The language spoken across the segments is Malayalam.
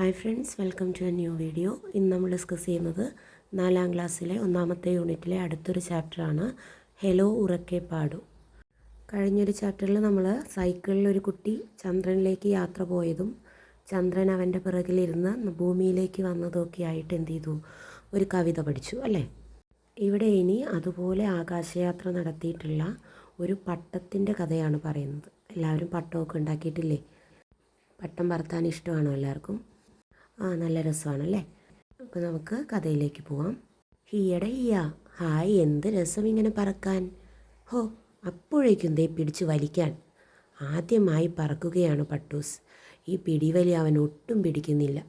Hi friends welcome to a new video ഇന്ന് നമ്മൾ ഡിസ്കസ് ചെയ്യുന്നത് നാലാം ക്ലാസ്സിലെ ഒന്നാമത്തെ യൂണിറ്റിലെ അടുത്തൊരു ചാപ്റ്ററാണ് ഹെലോ ഉറക്കെ പാടു. കഴിഞ്ഞൊരു ചാപ്റ്ററിൽ നമ്മൾ സൈക്കിളിൽ ഒരു കുട്ടി ചന്ദ്രനിലേക്ക് യാത്ര പോയതും ചന്ദ്രൻ അവന്റെ പിറകിലിരുന്ന് ഭൂമിയിലേക്ക് വന്നതൊക്കെ ആയിട്ട് എന്ത് ചെയ്തു? ഒരു കവിത പഠിച്ചു അല്ലേ? ഇവിടെ ഇനി അതുപോലെ ആകാശയാത്ര നടത്തിയിട്ടുള്ള ഒരു പട്ടത്തിന്റെ കഥയാണ് പറയുന്നത്. എല്ലാവരും പട്ടമൊക്കെ ഉണ്ടാക്കിയിട്ടില്ലേ? പട്ടം പറത്താൻ ഇഷ്ടമാണോ എല്ലാവർക്കും? ആ നല്ല രസമാണല്ലേ? അപ്പോൾ നമുക്ക് കഥയിലേക്ക് പോവാം. ഹിയട ഹീയ ഹായ് എന്ത് രസം ഇങ്ങനെ പറക്കാൻ? ഹോ അപ്പോഴേക്കും ദേ പിടിച്ചു വലിക്കാൻ. ആദ്യമായി പറക്കുകയാണ് പട്ടൂസ്. ഈ പിടിവലി അവൻ ഒട്ടും പിടിക്കുന്നില്ല.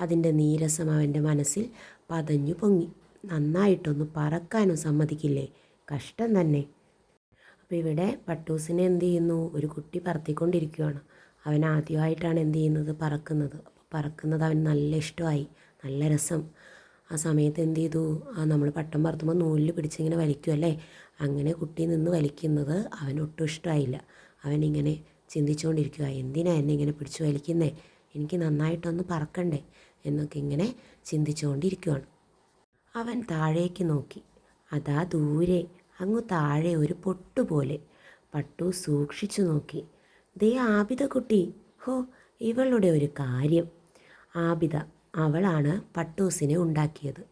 അതിന്റെ നീരസം അവന്റെ മനസ്സിൽ പതഞ്ഞു പൊങ്ങി. നന്നായിട്ടൊന്ന് പറക്കാനും സമ്മതിക്കില്ലേ? കഷ്ടം തന്നെ. അപ്പോൾ ഇവിടെ പട്ടൂസിനെ എന്ത് ചെയ്യുന്നു? ഒരു കുട്ടി പറത്തിക്കൊണ്ടിരിക്കുകയാണ് അവൻ ആദ്യമായിട്ടാണ് എന്ത് ചെയ്യുന്നത്? പറക്കുന്നത്. പറക്കുന്നത് അവന് നല്ല ഇഷ്ടമായി. നല്ല രസം. ആ സമയത്ത് എന്ത് ചെയ്തു? ആ നമ്മൾ പട്ടം പറത്തുമ്പോൾ നൂലിൽ പിടിച്ചിങ്ങനെ വലിക്കുമല്ലേ അങ്ങനെ കുട്ടി നിന്ന് വലിക്കുന്നത് അവനൊട്ടും ഇഷ്ടമായില്ല അവനിങ്ങനെ ചിന്തിച്ചുകൊണ്ടിരിക്കുക എന്തിനാ എന്നെ ഇങ്ങനെ പിടിച്ചു വലിക്കുന്നേ? എനിക്ക് നന്നായിട്ടൊന്ന് പറക്കണ്ടേ? എന്നൊക്കെ ഇങ്ങനെ ചിന്തിച്ചുകൊണ്ടിരിക്കുകയാണ് അവൻ താഴേക്ക് നോക്കി. അതാ ദൂരെ അങ്ങു താഴെ ഒരു പൊട്ടുപോലെ പട്ടു സൂക്ഷിച്ചു നോക്കി. ദേ ആബിദ കുട്ടി ഹോ ഇവളുടെ ഒരു കാര്യം. ആബിത അവളാണ് പട്ടൂസിനെ ഉണ്ടാക്കിയത്.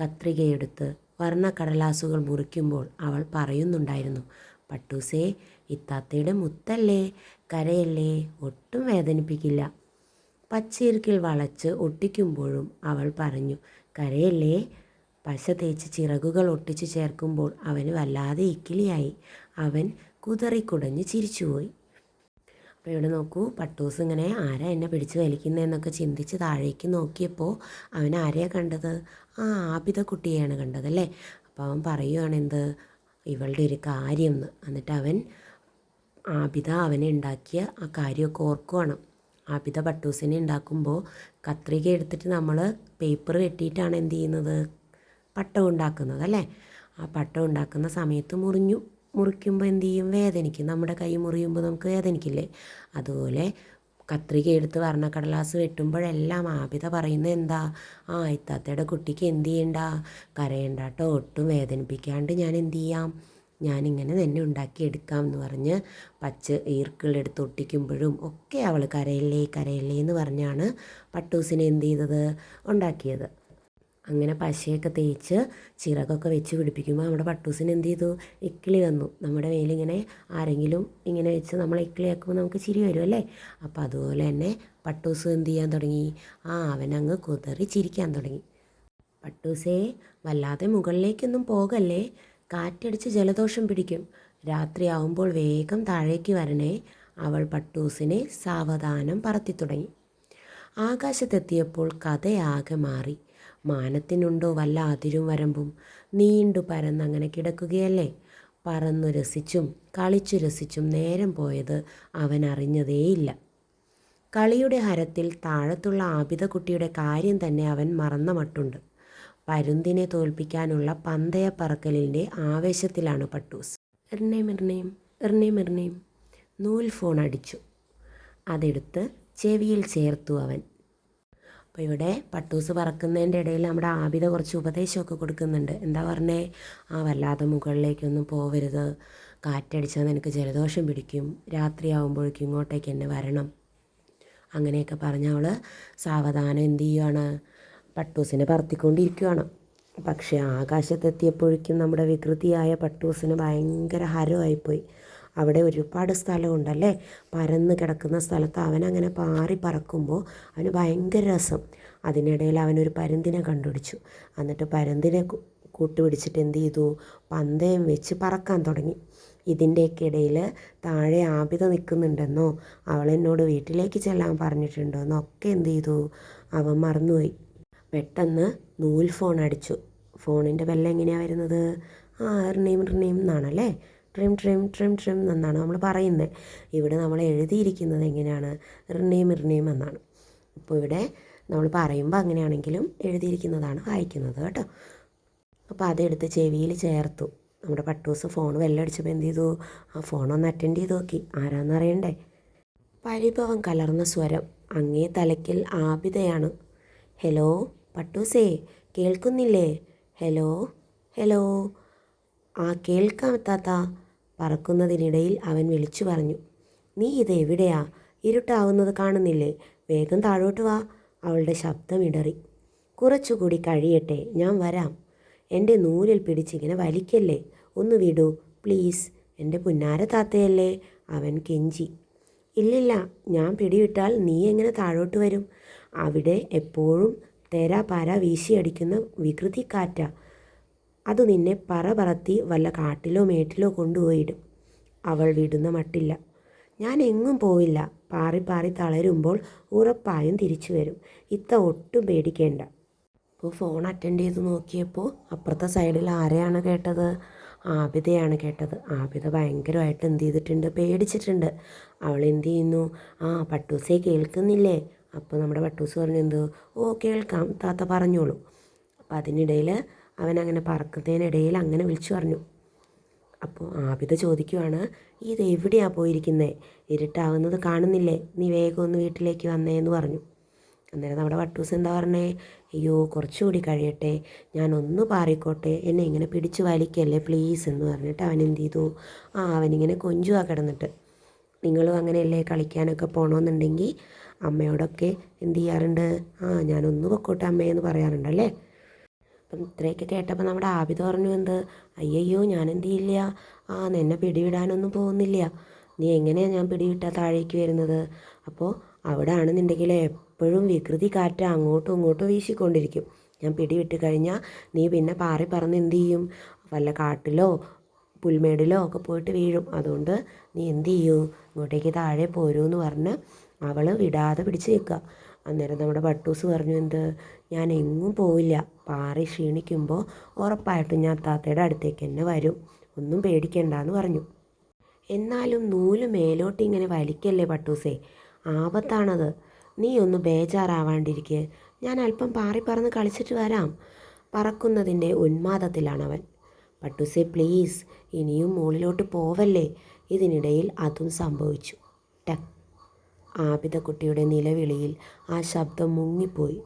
കത്രികയെടുത്ത് വർണക്കടലാസുകൾ മുറിക്കുമ്പോൾ അവൾ പറയുന്നുണ്ടായിരുന്നു പട്ടൂസേ ഇത്താത്തയുടെ മുത്തല്ലേ? കരയല്ലേ? ഒട്ടും വേദനിപ്പിക്കില്ല. പച്ചീർക്കിൽ വളച്ച് ഒട്ടിക്കുമ്പോഴും അവൾ പറഞ്ഞു കരയല്ലേ? പശ തേച്ച് ചിറകുകൾ ഒട്ടിച്ചു ചേർക്കുമ്പോൾ അവന് വല്ലാതെ ഇക്കിളിയായി. അവൻ കുതറിക്കുടഞ്ഞ് ചിരിച്ചുപോയി. അപ്പോൾ ഇവിടെ നോക്കൂ പട്ടൂസ് ഇങ്ങനെ ആരാ എന്നെ പിടിച്ച് വലിക്കുന്നതെന്നൊക്കെ ചിന്തിച്ച് താഴേക്ക് നോക്കിയപ്പോൾ അവൻ ആരെയാണ് കണ്ടത്? ആ ആപിത കുട്ടിയെയാണ് കണ്ടത് അല്ലേ? അപ്പോൾ അവൻ പറയുകയാണ് എന്ത്? ഇവളുടെ ഒരു കാര്യം എന്ന് എന്നിട്ട് അവൻ ആബിത അവനെ ഉണ്ടാക്കിയ ആ കാര്യമൊക്കെ ഓർക്കുവാണ്. ആബിത പട്ടൂസിനെ ഉണ്ടാക്കുമ്പോൾ കത്രിക എടുത്തിട്ട് നമ്മൾ പേപ്പർ വെട്ടിയിട്ടാണ് എന്ത് ചെയ്യുന്നത്? പട്ടം ഉണ്ടാക്കുന്നത് അല്ലേ? ആ പട്ടം ഉണ്ടാക്കുന്ന സമയത്ത് മുറിഞ്ഞു. മുറിക്കുമ്പോൾ എന്ത് ചെയ്യും? വേദനിക്കും. നമ്മുടെ കൈ മുറിയുമ്പോൾ നമുക്ക് വേദനിക്കില്ലേ? അതുപോലെ കത്രിക എടുത്ത് വർണക്കടലാസ് വെട്ടുമ്പോഴെല്ലാം ആപിത പറയുന്നത് എന്താ? ആ ഇത്താത്തയുടെ കുട്ടിക്ക് എന്ത് ചെയ്യണ്ട? കരയണ്ട കേട്ടോ ഒട്ടും വേദനിപ്പിക്കാണ്ട് ഞാൻ എന്ത് ചെയ്യാം? ഞാനിങ്ങനെ തന്നെ ഉണ്ടാക്കിയെടുക്കാം എന്ന് പറഞ്ഞ് പച്ച ഈർക്കിളെടുത്ത് ഒട്ടിക്കുമ്പോഴും ഒക്കെ അവൾ കരയില്ലേ കരയില്ലേ എന്ന് പറഞ്ഞാണ് പട്ടൂസിനെ എന്ത് ചെയ്തത്? ഉണ്ടാക്കിയത്. അങ്ങനെ പശയൊക്കെ തേച്ച് ചിറകൊക്കെ വെച്ച് പിടിപ്പിക്കുമ്പോൾ നമ്മുടെ പട്ടൂസിന് എന്ത് ചെയ്തു? ഇക്കിളി വന്നു. നമ്മുടെ മേലിങ്ങനെ ആരെങ്കിലും ഇങ്ങനെ വെച്ച് നമ്മൾ ഇക്കിളി ആക്കുമ്പോൾ നമുക്ക് ചിരി വരും അല്ലേ? അപ്പോൾ അതുപോലെ തന്നെ പട്ടൂസ് എന്ത് ചെയ്യാൻ തുടങ്ങി? ആ അവനങ്ങ് കുതറി ചിരിക്കാൻ തുടങ്ങി. പട്ടൂസേ വല്ലാതെ മുകളിലേക്കൊന്നും പോകല്ലേ? കാറ്റടിച്ച് ജലദോഷം പിടിക്കും. രാത്രിയാവുമ്പോൾ വേഗം താഴേക്ക് വരണേ. അവൾ പട്ടൂസിനെ സാവധാനം പറത്തി തുടങ്ങി. ആകാശത്തെത്തിയപ്പോൾ കഥയാകെ മാറി. മാനത്തിനുണ്ടോ വല്ല അതിരും വരമ്പും? നീണ്ടു പരന്നങ്ങനെ കിടക്കുകയല്ലേ? പറന്നു രസിച്ചും കളിച്ചു രസിച്ചും നേരം പോയത് അവൻ അറിഞ്ഞതേയില്ല. കളിയുടെ ഹരത്തിൽ താഴത്തുള്ള ആബിതക്കുട്ടിയുടെ കാര്യം തന്നെ അവൻ മറന്ന മട്ടുണ്ട്. പരുന്തിനെ തോൽപ്പിക്കാനുള്ള പന്തയ പറക്കലിന്റെ ആവേശത്തിലാണ് പട്ടൂസ്. എർണേം എർണേം എർണേം എർണേം നൂൽ ഫോൺ അടിച്ചു. അതെടുത്ത് ചെവിയിൽ ചേർത്തു അവൻ. അപ്പോൾ ഇവിടെ പട്ടൂസ് പറക്കുന്നതിന്റെ ഇടയിൽ നമ്മുടെ ആബിത കുറച്ച് ഉപദേശമൊക്കെ കൊടുക്കുന്നുണ്ട്. എന്താ പറഞ്ഞേ? ആ വല്ലാതെ മുകളിലേക്കൊന്നും പോവരുത്. കാറ്റടിച്ചാൽ നിനക്ക് ജലദോഷം പിടിക്കും. രാത്രിയാവുമ്പോഴേക്കും ഇങ്ങോട്ടേക്ക് എന്നെ വരണം. അങ്ങനെയൊക്കെ പറഞ്ഞ അവൾ സാവധാനം എന്ത് ചെയ്യുവാണ്? പട്ടൂസിനെ പറത്തിക്കൊണ്ടിരിക്കുകയാണ് പക്ഷേ ആകാശത്തെത്തിയപ്പോഴേക്കും നമ്മുടെ വികൃതിയായ പട്ടൂസിന് ഭയങ്കര ഹരമായിപ്പോയി. അവിടെ ഒരുപാട് സ്ഥലമുണ്ടല്ലേ? പരന്ന് കിടക്കുന്ന സ്ഥലത്ത് അവൻ അങ്ങനെ പാറി പറക്കുമ്പോൾ അവന് ഭയങ്കര രസം. അതിനിടയിൽ അവനൊരു പരുന്തിനെ കണ്ടുപിടിച്ചു. എന്നിട്ട് പരുന്തിനെ കൂട്ടുപിടിച്ചിട്ട് എന്ത് ചെയ്തു? പന്തയം വെച്ച് പറക്കാൻ തുടങ്ങി. ഇതിന്റെയൊക്കെ ഇടയിൽ താഴെ ആപിത നിൽക്കുന്നുണ്ടെന്നോ അവൾ എന്നോട് വീട്ടിലേക്ക് ചെല്ലാൻ പറഞ്ഞിട്ടുണ്ടോയെന്നോ ഒക്കെ എന്ത് ചെയ്തു? അവൻ മറന്നുപോയി. പെട്ടെന്ന് നൂൽ ഫോൺ അടിച്ചു. ഫോണിന്റെ ബെല്ല് എങ്ങനെയാണ് വരുന്നത്? ആ റിനെയിം റിനെയിം എന്നാണല്ലേ? ട്രിം ട്രിം ട്രിം ട്രിം എന്നാണ് നമ്മൾ പറയുന്നത്. ഇവിടെ നമ്മൾ എഴുതിയിരിക്കുന്നത് എങ്ങനെയാണ്? റിനെയിം റിനെയിം എന്നാണ്. അപ്പോൾ ഇവിടെ നമ്മൾ പറയുമ്പോൾ അങ്ങനെയാണെങ്കിലും എഴുതിയിരിക്കുന്നതാണ് വായിക്കുന്നത് കേട്ടോ. അപ്പോൾ അതെടുത്ത് ചെവിയിൽ ചേർത്തു. നമ്മുടെ പട്ടൂസ് ഫോൺ വെല്ലടിച്ചപ്പോൾ എന്ത് ചെയ്തു? ആ ഫോൺ ഒന്ന് അറ്റൻഡ് ചെയ്ത് നോക്കി. ആരാന്ന് അറിയണ്ടേ? പരിഭവം കലർന്ന സ്വരം. അങ്ങേ തലയ്ക്കൽ ആബിതയാണ് ഹലോ പട്ടൂസേ കേൾക്കുന്നില്ലേ? Hello hello. ആ കേൾക്കാം താത്ത. പറക്കുന്നതിനിടയിൽ അവൻ വിളിച്ചു പറഞ്ഞു നീ ഇത് എവിടെയാ? ഇരുട്ടാവുന്നത് കാണുന്നില്ലേ? വേഗം താഴോട്ട് വാ. അവളുടെ ശബ്ദം ഇടറി. കുറച്ചുകൂടി കഴിയട്ടെ ഞാൻ വരാം. എന്റെ നൂലിൽ പിടിച്ചിങ്ങനെ വലിക്കല്ലേ? ഒന്ന് വിടൂ പ്ലീസ്. എന്റെ പുന്നാര താത്തയല്ലേ? അവൻ കെഞ്ചി. ഇല്ലില്ല ഞാൻ പിടിവിട്ടാൽ നീ എങ്ങനെ താഴോട്ട് വരും? അവിടെ എപ്പോഴും തേരാ പാര വീശിയടിക്കുന്ന വികൃതി കാറ്റാ അത് നിന്നെ പറ പറത്തി വല്ല കാട്ടിലോ മേട്ടിലോ കൊണ്ടുപോയിടും. അവൾ വിടുന്ന മട്ടില്ല. ഞാൻ എങ്ങും പോയില്ല പാറി പാറി തളരുമ്പോൾ ഉറപ്പായും തിരിച്ചു വരും. ഇത്ത ഒട്ടും പേടിക്കേണ്ട. അപ്പോൾ ഫോൺ അറ്റൻഡ് ചെയ്ത് നോക്കിയപ്പോൾ അപ്പുറത്തെ സൈഡിൽ ആരെയാണ് കേട്ടത്? ആബിതയാണ് കേട്ടത്. ആബിത ഭയങ്കരമായിട്ട് എന്ത് ചെയ്തിട്ടുണ്ട്? പേടിച്ചിട്ടുണ്ട്. അവൾ എന്ത് ചെയ്യുന്നു? ആ പട്ടൂസെ കേൾക്കുന്നില്ലേ? അപ്പോൾ നമ്മുടെ പട്ടൂസ് പറഞ്ഞു എന്ത്? ഓ കേൾക്കാം. താത്ത പറഞ്ഞോളൂ. അപ്പം അതിനിടയിൽ അവനങ്ങനെ പറക്കുന്നതിനിടയിൽ അങ്ങനെ വിളിച്ചു പറഞ്ഞു. അപ്പോൾ ആബിത ചോദിക്കുവാണ് ഇത് എവിടെയാണ് പോയിരിക്കുന്നത് ഇരുട്ടാവുന്നത് കാണുന്നില്ലേ? നീ വേഗം ഒന്ന് വീട്ടിലേക്ക് വന്നേ എന്ന് പറഞ്ഞു. അന്നേരം നമ്മുടെ വട്ടൂസ് എന്താ പറഞ്ഞേ? അയ്യോ കുറച്ചുകൂടി കഴിയട്ടെ. ഞാൻ ഒന്ന് പാറിക്കോട്ടെ. എന്നെ ഇങ്ങനെ പിടിച്ചു വലിക്കല്ലേ പ്ലീസ് എന്ന് പറഞ്ഞിട്ട് അവൻ എന്ത് ചെയ്തു? ആ അവനിങ്ങനെ കൊഞ്ചുവാ കിടന്നിട്ട്. നിങ്ങളും അങ്ങനെയല്ലേ കളിക്കാനൊക്കെ പോകണമെന്നുണ്ടെങ്കിൽ അമ്മയോടൊക്കെ എന്ത് ചെയ്യാറുണ്ട്? ആ ഞാനൊന്ന് പൊക്കോട്ടെ അമ്മയെന്ന് പറയാറുണ്ടല്ലേ? അപ്പം ഇത്രയൊക്കെ കേട്ടപ്പോൾ നമ്മുടെ ആബിദ് പറഞ്ഞു എന്ത്? അയ്യയ്യോ ഞാൻ എന്ത് ചെയ്യില്ല ആ നിന്നെ പിടിവിടാനൊന്നും പോകുന്നില്ല. നീ എങ്ങനെയാണ് ഞാൻ പിടിവിട്ടാൽ താഴേക്ക് വരുന്നത്? അപ്പോൾ അവിടെ ആണെന്നുണ്ടെങ്കിൽ എപ്പോഴും വികൃതി കാറ്റ് അങ്ങോട്ടും ഇങ്ങോട്ടും വീശിക്കൊണ്ടിരിക്കും. ഞാൻ പിടിവിട്ട് കഴിഞ്ഞാൽ നീ പിന്നെ പാറി പറന്ന് എന്ത് ചെയ്യും വല്ല കാട്ടിലോ പുൽമേടിലോ ഒക്കെ പോയിട്ട് വീഴും. അതുകൊണ്ട് നീ എന്ത് ചെയ്യൂ ഇങ്ങോട്ടേക്ക് താഴെ പോരൂ എന്ന് പറഞ്ഞ് അവൾ വിടാതെ പിടിച്ച് നിൽക്കുക. അന്നേരം നമ്മുടെ പട്ടൂസ് പറഞ്ഞു എന്ത്? ഞാൻ എങ്ങും പോവില്ല. പാറി ക്ഷീണിക്കുമ്പോൾ ഉറപ്പായിട്ടും ഞാൻ താത്തയുടെ അടുത്തേക്ക് തന്നെ വരും. ഒന്നും പേടിക്കണ്ടെന്ന് പറഞ്ഞു. എന്നാലും നൂൽ മേലോട്ട് ഇങ്ങനെ വലിക്കല്ലേ പട്ടൂസേ? ആപത്താണത്. നീ ഒന്ന് ബേജാറാവാണ്ടിരിക്കെ. ഞാൻ അല്പം പാറി പറന്ന് കളിച്ചിട്ട് വരാം. പറക്കുന്നതിന്റെ ഉന്മാദത്തിലാണവൻ. പട്ടൂസേ പ്ലീസ്. ഇനിയും മുകളിലോട്ട് പോവല്ലേ? ഇതിനിടയിൽ അതും സംഭവിച്ചു. ടക്. ആബിദക്കുട്ടിയുടെ നിലവിളിയിൽ ആ ശബ്ദം മുങ്ങിപ്പോയി.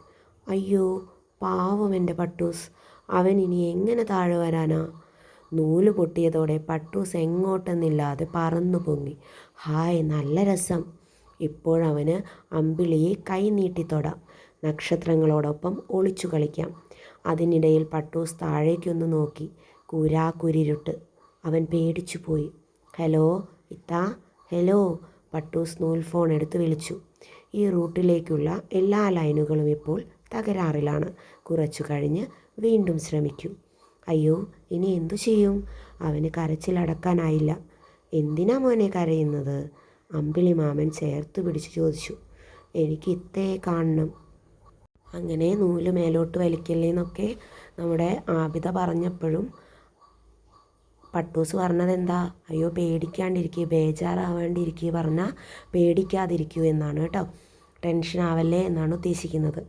അയ്യോ പാവം എന്റെ പട്ടൂസ്. അവൻ ഇനി എങ്ങനെ താഴെ വരാനാ? നൂൽ പൊട്ടിയതോടെ പട്ടൂസ് എങ്ങോട്ടെന്നില്ലാതെ പറന്നു പൊങ്ങി. ഹായ് നല്ല രസം. ഇപ്പോഴവന് അമ്പിളിയെ കൈ നീട്ടിത്തൊടാം നക്ഷത്രങ്ങളോടൊപ്പം ഒളിച്ചു കളിക്കാം. അതിനിടയിൽ പട്ടൂസ് താഴേക്കൊന്ന് നോക്കി. കുരാക്കുരിരുട്ട് അവൻ പേടിച്ചു പോയി. Hello ഇത്താ hello. പട്ടൂസ് നൂൽ ഫോൺ എടുത്ത് വിളിച്ചു. ഈ റൂട്ടിലേക്കുള്ള എല്ലാ ലൈനുകളും ഇപ്പോൾ തകരാറിലാണ്. കുറച്ചു കഴിഞ്ഞ് വീണ്ടും ശ്രമിക്കൂ. അയ്യോ ഇനി എന്തു ചെയ്യും? അവന് കരച്ചിലടക്കാനായില്ല എന്തിനാ മോനെ കരയുന്നത്? അമ്പിളി മാമൻ ചേർത്ത് പിടിച്ചു ചോദിച്ചു. എനിക്ക് ഇത്തേ കാണണം. അങ്ങനെ നൂൽ മേലോട്ട് വലിക്കല്ലേന്നൊക്കെ നമ്മുടെ ആബിത പറഞ്ഞപ്പോഴും പട്ടൂസ് പറഞ്ഞതെന്താ? അയ്യോ പേടിക്കാണ്ടിരിക്കുക ബേജാറാവാണ്ടിരിക്കുക പറഞ്ഞാൽ പേടിക്കാതിരിക്കൂ എന്നാണ് കേട്ടോ. ടെൻഷൻ ആവല്ലേ എന്നാണ് ഉദ്ദേശിക്കുന്നത്.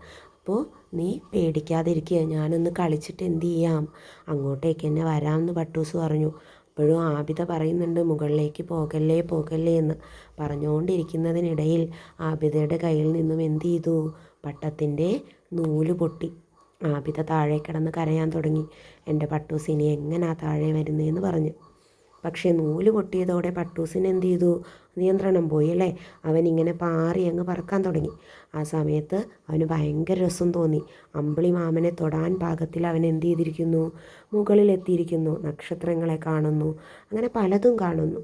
അപ്പോൾ നീ പേടിക്കാതിരിക്കുക ഞാനൊന്ന് കളിച്ചിട്ട് എന്ത് ചെയ്യാം? അങ്ങോട്ടേക്ക് തന്നെ വരാമെന്ന് പട്ടൂസ് പറഞ്ഞു. അപ്പോഴും ആബിത പറയുന്നുണ്ട് മുകളിലേക്ക് പോകല്ലേ പോകല്ലേ എന്ന്. പറഞ്ഞുകൊണ്ടിരിക്കുന്നതിനിടയിൽ ആബിതയുടെ കയ്യിൽ നിന്നും എന്ത് ചെയ്തു? പട്ടത്തിന്റെ നൂൽ പൊട്ടി. ആബിത താഴെ കിടന്ന് കരയാൻ തുടങ്ങി. എന്റെ പട്ടൂസ് ഇനി എങ്ങനാ താഴെ വരുന്നതെന്ന് പറഞ്ഞു. പക്ഷേ നൂൽ പൊട്ടിയതോടെ പട്ടൂസിന് എന്ത് ചെയ്തു? നിയന്ത്രണം പോയി അല്ലേ? അവൻ ഇങ്ങനെ പാറി അങ്ങ് പറക്കാൻ തുടങ്ങി. ആ സമയത്ത് അവന് ഭയങ്കര രസം തോന്നി. അമ്പിളി മാമനെ തൊടാൻ പാകത്തിൽ അവൻ എന്ത് ചെയ്തിരിക്കുന്നു? മുകളിലെത്തിയിരിക്കുന്നു നക്ഷത്രങ്ങളെ കാണുന്നു. അങ്ങനെ പലതും കാണുന്നു.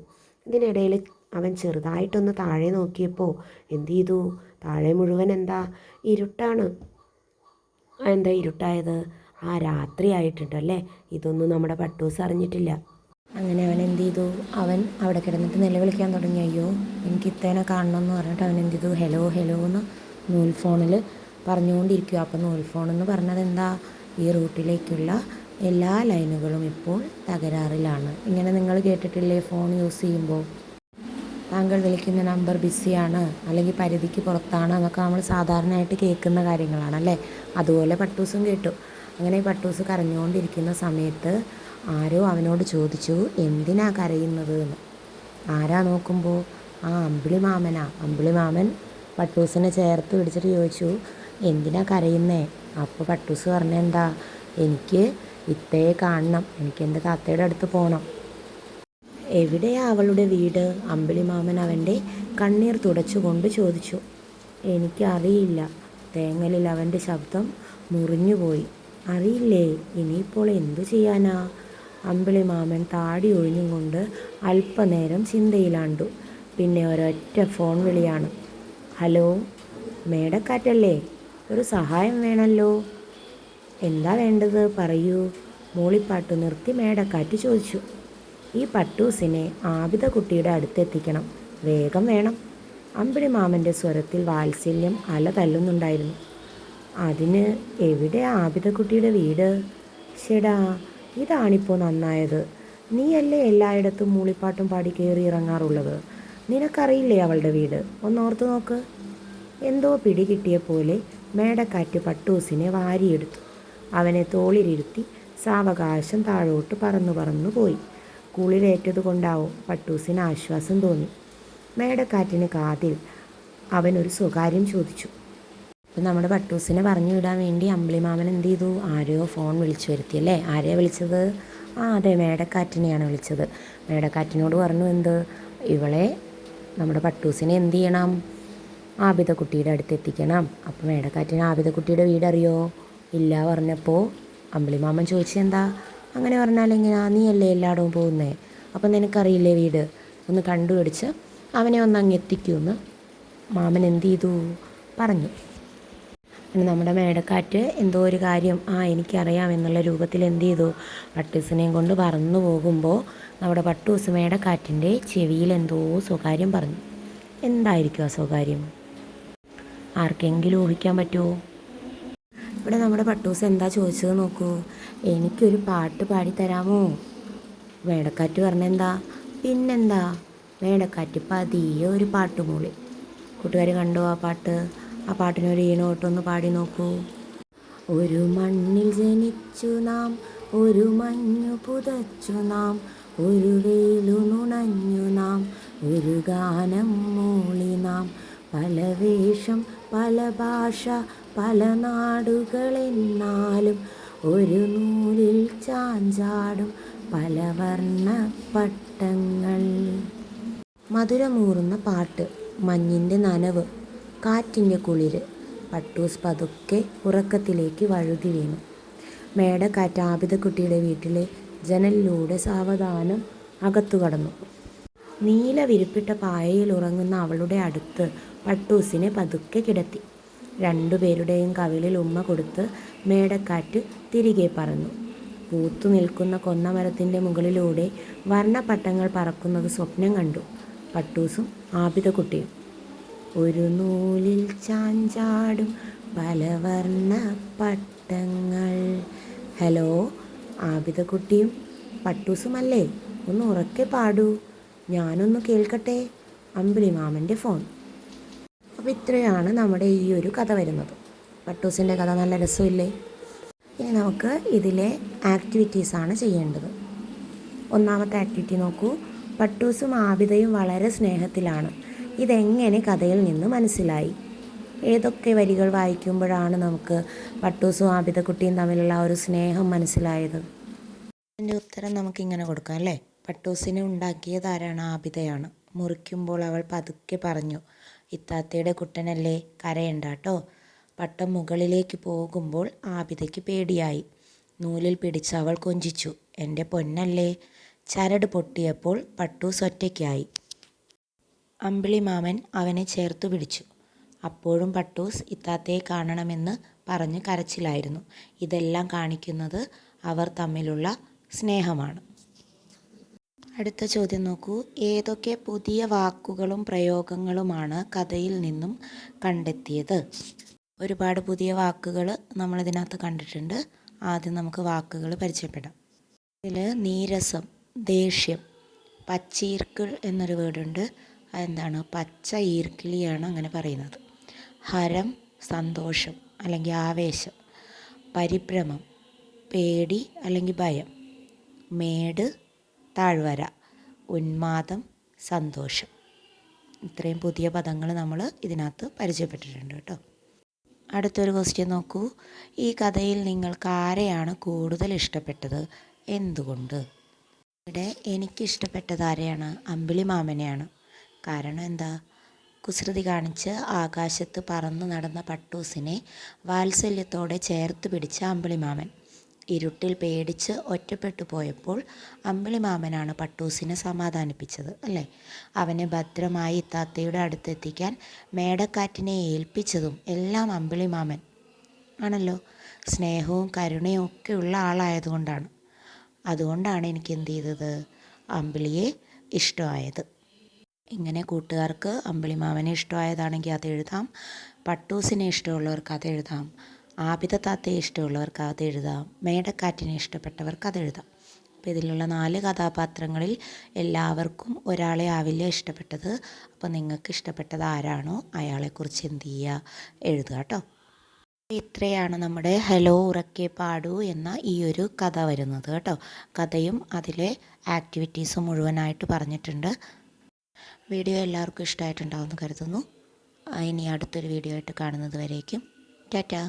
ഇതിനിടയിൽ അവൻ ചെറുതായിട്ടൊന്ന് താഴെ നോക്കിയപ്പോൾ എന്ത് ചെയ്തു? താഴെ മുഴുവൻ എന്താ? ഇരുട്ടാണ്. എന്താ ഇരുട്ടായത്? ആ രാത്രി ആയിട്ടുണ്ടല്ലേ ഇതൊന്നും നമ്മുടെ പട്ടൂസ് അറിഞ്ഞിട്ടില്ല. അങ്ങനെ അവൻ എന്ത് ചെയ്തു? അവൻ അവിടെ കിടന്നിട്ട് നിലവിളിക്കാൻ തുടങ്ങി. അയ്യോ എനിക്ക് ഇത്തേനെ കാണണം എന്ന് പറഞ്ഞിട്ട് അവൻ എന്ത് ചെയ്തു? ഹലോ ഹലോ എന്ന് നൂൽ ഫോണിൽ പറഞ്ഞുകൊണ്ടിരിക്കുക. അപ്പോൾ നൂൽ ഫോൺ എന്ന് പറഞ്ഞത് എന്താ? ഈ റൂട്ടിലേക്കുള്ള എല്ലാ ലൈനുകളും ഇപ്പോൾ തകരാറിലാണ്. ഇങ്ങനെ നിങ്ങൾ കേട്ടിട്ടില്ലേ ഫോൺ യൂസ് ചെയ്യുമ്പോൾ? താങ്കൾ വിളിക്കുന്ന നമ്പർ ബിസിയാണ്. അല്ലെങ്കിൽ പരിധിക്ക് പുറത്താണ്. എന്നൊക്കെ നമ്മൾ സാധാരണയായിട്ട് കേൾക്കുന്ന കാര്യങ്ങളാണ് അല്ലേ? അതുപോലെ പട്ടൂസും കേട്ടു. അങ്ങനെ പട്ടൂസ് കരഞ്ഞുകൊണ്ടിരിക്കുന്ന സമയത്ത് ആരോ അവനോട് ചോദിച്ചു എന്തിനാ കരയുന്നത് എന്ന്? ആരാ നോക്കുമ്പോൾ ആ അമ്പിളി മാമനാ അമ്പിളി മാമൻ പട്ടൂസിനെ ചേർത്ത് പിടിച്ചിട്ട് ചോദിച്ചു എന്തിനാ കരയുന്നേ? അപ്പോൾ പട്ടൂസ് പറഞ്ഞെന്താ എനിക്ക് ഇത്തയെ കാണണം. എനിക്ക് എന്റെ താത്തയുടെ അടുത്ത് പോകണം എവിടെയാ അവളുടെ വീട്? അമ്പിളി മാമൻ അവന്റെ കണ്ണീർ തുടച്ചുകൊണ്ട് ചോദിച്ചു. എനിക്കറിയില്ല. തേങ്ങലിൽ അവന്റെ ശബ്ദം മുറിഞ്ഞുപോയി. അറിയില്ലേ ഇനിയിപ്പോൾ എന്തു ചെയ്യാനാ? അമ്പിളിമാമൻ താടി ഒഴിഞ്ഞുകൊണ്ട് അല്പനേരം ചിന്തയിലാണ്ടു. പിന്നെ ഒരൊറ്റ ഫോൺ വിളിയാണ്. ഹലോ മേടക്കാറ്റല്ലേ? ഒരു സഹായം വേണമല്ലോ എന്താ വേണ്ടത്? പറയൂ. മൂളിപ്പാട്ട് നിർത്തി മേടക്കാറ്റ് ചോദിച്ചു. ഈ പട്ടൂസിനെ ആബിത കുട്ടിയുടെ അടുത്തെത്തിക്കണം. വേഗം വേണം. അമ്പിളി മാമന്റെ സ്വരത്തിൽ വാത്സല്യം അല തല്ലുന്നുണ്ടായിരുന്നു. അതിന് എവിടെ ആബിത ആബിദക്കുട്ടിയുടെ വീട്? ശെടാ ഇതാണിപ്പോൾ നന്നായത്. നീയല്ലേ എല്ലായിടത്തും മൂളിപ്പാട്ടും പാടി കയറി ഇറങ്ങാറുള്ളത്? നിനക്കറിയില്ലേ അവളുടെ വീട്? ഒന്നോർത്ത് നോക്ക്. എന്തോ പിടി കിട്ടിയ പോലെ മേടക്കാറ്റ് പട്ടൂസിനെ വാരിയെടുത്തു. അവനെ തോളിലിരുത്തി സാവകാശം താഴോട്ട് പറന്നു പറന്നു പോയി. കുളിരേറ്റതുകൊണ്ടാവും പട്ടൂസിന് ആശ്വാസം തോന്നി. മേടക്കാറ്റിന് കാതിൽ അവനൊരു സ്വകാര്യം ചോദിച്ചു. അപ്പം നമ്മുടെ പട്ടൂസിനെ പറഞ്ഞു വിടാൻ വേണ്ടി അമ്പിളിമാമൻ എന്ത് ചെയ്തു? ആരെയോ ഫോൺ വിളിച്ചു വരുത്തി അല്ലേ? ആരെയാണ് വിളിച്ചത്? ആ അതെ മേടക്കാറ്റിനെയാണ് വിളിച്ചത്. മേടക്കാറ്റിനോട് പറഞ്ഞു എന്ത്? ഇവളെ നമ്മുടെ പട്ടൂസിനെ എന്ത് ചെയ്യണം? ആബിത കുട്ടിയുടെ അടുത്ത് എത്തിക്കണം. അപ്പോൾ മേടക്കാറ്റിന് ആബിത കുട്ടിയുടെ വീടറിയോ? ഇല്ല പറഞ്ഞപ്പോൾ അമ്പിളിമാമൻ ചോദിച്ചെന്താ അങ്ങനെ പറഞ്ഞാൽ എങ്ങനെയാ നീയല്ലേ എല്ലായിടവും പോകുന്നേ? അപ്പം നിനക്കറിയില്ലേ വീട്? ഒന്ന് കണ്ടുപിടിച്ച് അവനെ ഒന്ന് അങ്ങ് എത്തിക്കുമെന്ന്. മാമൻ എന്ത് ചെയ്തു? പറഞ്ഞു. നമ്മുടെ മേടക്കാറ്റ് എന്തോ ഒരു കാര്യം ആ എനിക്കറിയാം എന്നുള്ള രൂപത്തിൽ എന്ത് ചെയ്തു? പട്ടൂസിനെയും കൊണ്ട് പറന്നു പോകുമ്പോൾ നമ്മുടെ പട്ടൂസ് മേടക്കാറ്റിന്റെ ചെവിയിൽ എന്തോ സ്വകാര്യം പറഞ്ഞു. എന്തായിരിക്കും ആ സ്വകാര്യം? ആർക്കെങ്കിലും ഊഹിക്കാൻ പറ്റുമോ ഇവിടെ നമ്മുടെ പട്ടൂസ് എന്താ ചോദിച്ചത് നോക്കൂ. എനിക്കൊരു പാട്ട് പാടിത്തരാമോ? തരാമോ മേടക്കാറ്റ് പറഞ്ഞെന്താ? പിന്നെന്താ? മേടക്കാറ്റ് പതിയെ ഒരു പാട്ട് മൂളി. കൂട്ടുകാർ കണ്ടോ ആ പാട്ട്? ആ പാട്ടിനൊരു ഈണോട്ടൊന്ന് പാടി നോക്കൂ. ഒരു മണ്ണിൽ ജനിച്ചു നാം ഒരു മഞ്ഞു പുതച്ചു നാം ഒരു വെയിലു നുണഞ്ഞു നാം ഒരു ഗാനം മൂളി നാം. പല വേഷം പല ഭാഷ പല നാടുകളെന്നാലും ഒരു നൂലിൽ ചാഞ്ചാടും പല വർണ പട്ടങ്ങൾ മധുരമൂറുന്ന പാട്ട് മഞ്ഞിന്റെ നനവ്. കാറ്റിന്റെ കുളിര് പട്ടൂസ് പതുക്കെ ഉറക്കത്തിലേക്ക് വഴുതി വീണു. മേടക്കാറ്റ് ആബിദക്കുട്ടിയുടെ വീട്ടിലെ ജനലിലൂടെ സാവധാനം അകത്തു കടന്നു. നീല വിരിപ്പിട്ട പായയിൽ ഉറങ്ങുന്ന അവളുടെ അടുത്ത് പട്ടൂസിനെ പതുക്കെ കിടത്തി. രണ്ടുപേരുടെയും കവിളിൽ ഉമ്മ കൊടുത്ത് മേടക്കാറ്റ് തിരികെ പറന്നു. പൂത്തു നിൽക്കുന്ന കൊന്നമരത്തിന്റെ മുകളിലൂടെ വർണപ്പട്ടങ്ങൾ പറക്കുന്നത് സ്വപ്നം കണ്ടു. പട്ടൂസും ആബിദക്കുട്ടിയും ഒരു നൂലിൽ ചാഞ്ചാടും പലവർണ പട്ടങ്ങൾ. ഹലോ ആബിദക്കുട്ടിയും പട്ടൂസുമല്ലേ? ഒന്ന് ഉറക്കെ പാടൂ. ഞാനൊന്ന് കേൾക്കട്ടെ? അമ്പിളി മാമന്റെ ഫോൺ. അപ്പോൾ ഇത്രയാണ് നമ്മുടെ ഈ ഒരു കഥ വരുന്നത്. പട്ടൂസിന്റെ കഥ നല്ല രസമില്ലേ? ഇനി നമുക്ക് ഇതിലെ ആക്ടിവിറ്റീസാണ് ചെയ്യേണ്ടത്. ഒന്നാമത്തെ ആക്ടിവിറ്റി നോക്കൂ. പട്ടൂസും ആബിതയും വളരെ സ്നേഹത്തിലാണ്. ഇതെങ്ങനെ കഥയിൽ നിന്ന് മനസ്സിലായി? ഏതൊക്കെ വരികൾ വായിക്കുമ്പോഴാണ് നമുക്ക് പട്ടൂസും ആബിതക്കുട്ടിയും തമ്മിലുള്ള ആ ഒരു സ്നേഹം മനസ്സിലായത്? അതിന്റെ ഉത്തരം നമുക്കിങ്ങനെ കൊടുക്കാം അല്ലേ? പട്ടൂസിനെ ഉണ്ടാക്കിയത് ആരാണ് ആബിദയാണ് മുറിക്കുമ്പോൾ അവൾ പതുക്കെ പറഞ്ഞു ഇത്താത്തയുടെ കുട്ടനല്ലേ? കരയണ്ട കേട്ടോ. പട്ടം മുകളിലേക്ക് പോകുമ്പോൾ ആബിതയ്ക്ക് പേടിയായി. നൂലിൽ പിടിച്ച് അവൾ കൊഞ്ചിച്ചു എന്റെ പൊന്നല്ലേ? ചരട് പൊട്ടിയപ്പോൾ പട്ടൂസ് ഒറ്റയ്ക്കായി. അമ്പിളി മാമൻ അവനെ ചേർത്തു പിടിച്ചു. അപ്പോഴും പട്ടൂസ് ഇത്താത്തയെ കാണണമെന്ന് പറഞ്ഞ് കരച്ചിലായിരുന്നു. ഇതെല്ലാം കാണിക്കുന്നത് അവർ തമ്മിലുള്ള സ്നേഹമാണ്. അടുത്ത ചോദ്യം നോക്കൂ. ഏതൊക്കെ പുതിയ വാക്കുകളും പ്രയോഗങ്ങളുമാണ് കഥയിൽ നിന്നും കണ്ടെത്തിയത്? ഒരുപാട് പുതിയ വാക്കുകൾ നമ്മളിതിനകത്ത് കണ്ടിട്ടുണ്ട്. ആദ്യം നമുക്ക് വാക്കുകൾ പരിചയപ്പെടാം. ഇതിൽ നീരസം ദേഷ്യം പച്ചീർക്കിൾ എന്നൊരു വേർഡുണ്ട്. അതെന്താണ്? പച്ച ഈർക്കിളിയാണ് അങ്ങനെ പറയുന്നത്. ഹരം സന്തോഷം അല്ലെങ്കിൽ ആവേശം പരിഭ്രമം പേടി അല്ലെങ്കിൽ ഭയം മേട് താഴ്വര ഉന്മാദം സന്തോഷം. ഇത്രയും പുതിയ പദങ്ങൾ നമ്മൾ ഇതിനകത്ത് പരിചയപ്പെട്ടിട്ടുണ്ട് കേട്ടോ. അടുത്തൊരു ക്വസ്റ്റ്യൻ നോക്കൂ. ഈ കഥയിൽ നിങ്ങൾക്ക് ആരെയാണ് കൂടുതൽ ഇഷ്ടപ്പെട്ടത്? എന്തുകൊണ്ട്? ഇവിടെ എനിക്കിഷ്ടപ്പെട്ടത് ആരെയാണ്? അമ്പിളി മാമനെയാണ് കാരണം എന്താ? കുസൃതി കാണിച്ച് ആകാശത്ത് പറന്നു നടന്ന പട്ടൂസിനെ വാത്സല്യത്തോടെ ചേർത്ത് പിടിച്ച അമ്പിളിമാമൻ. ഇരുട്ടിൽ പേടിച്ച് ഒറ്റപ്പെട്ടു പോയപ്പോൾ അമ്പിളിമാമനാണ് പട്ടൂസിനെ സമാധാനിപ്പിച്ചത് അല്ലേ? അവനെ ഭദ്രമായി ഇത്താത്തയുടെ അടുത്തെത്തിക്കാൻ മേടക്കാറ്റിനെ ഏൽപ്പിച്ചതും എല്ലാം അമ്പിളിമാമൻ. ആണല്ലോ? സ്നേഹവും കരുണയും ഒക്കെ ഉള്ള ആളായതുകൊണ്ടാണ്. അതുകൊണ്ടാണ് എനിക്ക് എന്ത് ചെയ്തത്? അമ്പിളിയെ ഇഷ്ടമായത്. ഇങ്ങനെ കൂട്ടുകാർക്ക് അമ്പിളിമാവനെ ഇഷ്ടമായതാണെങ്കിൽ അത് എഴുതാം. പട്ടൂസിനെ ഇഷ്ടമുള്ളവർക്ക് അത് എഴുതാം. ആപിത താത്തയെ ഇഷ്ടമുള്ളവർക്ക് അത് എഴുതാം. മേടക്കാറ്റിനെ ഇഷ്ടപ്പെട്ടവർക്ക് അത് എഴുതാം. അപ്പോൾ ഇതിലുള്ള നാല് കഥാപാത്രങ്ങളിൽ എല്ലാവർക്കും ഒരാളെ ആവില്ല ഇഷ്ടപ്പെട്ടത്. അപ്പോൾ നിങ്ങൾക്ക് ഇഷ്ടപ്പെട്ടത് ആരാണോ അയാളെക്കുറിച്ച് എന്ത് ചെയ്യുക? എഴുതുക കേട്ടോ. ഇത്രയാണ് നമ്മുടെ ഹലോ ഉറക്കെ പാടൂ എന്ന ഈ ഒരു കഥ വരുന്നത് കേട്ടോ. കഥയും അതിലെ ആക്ടിവിറ്റീസും മുഴുവനായിട്ട് പറഞ്ഞിട്ടുണ്ട്. വീഡിയോ എല്ലാവർക്കും ഇഷ്ടമായിട്ടുണ്ടാവുമെന്ന് കരുതുന്നു. ഇനി അടുത്തൊരു വീഡിയോ ആയിട്ട് കാണുന്നത് വരേക്കും. ടാറ്റാ.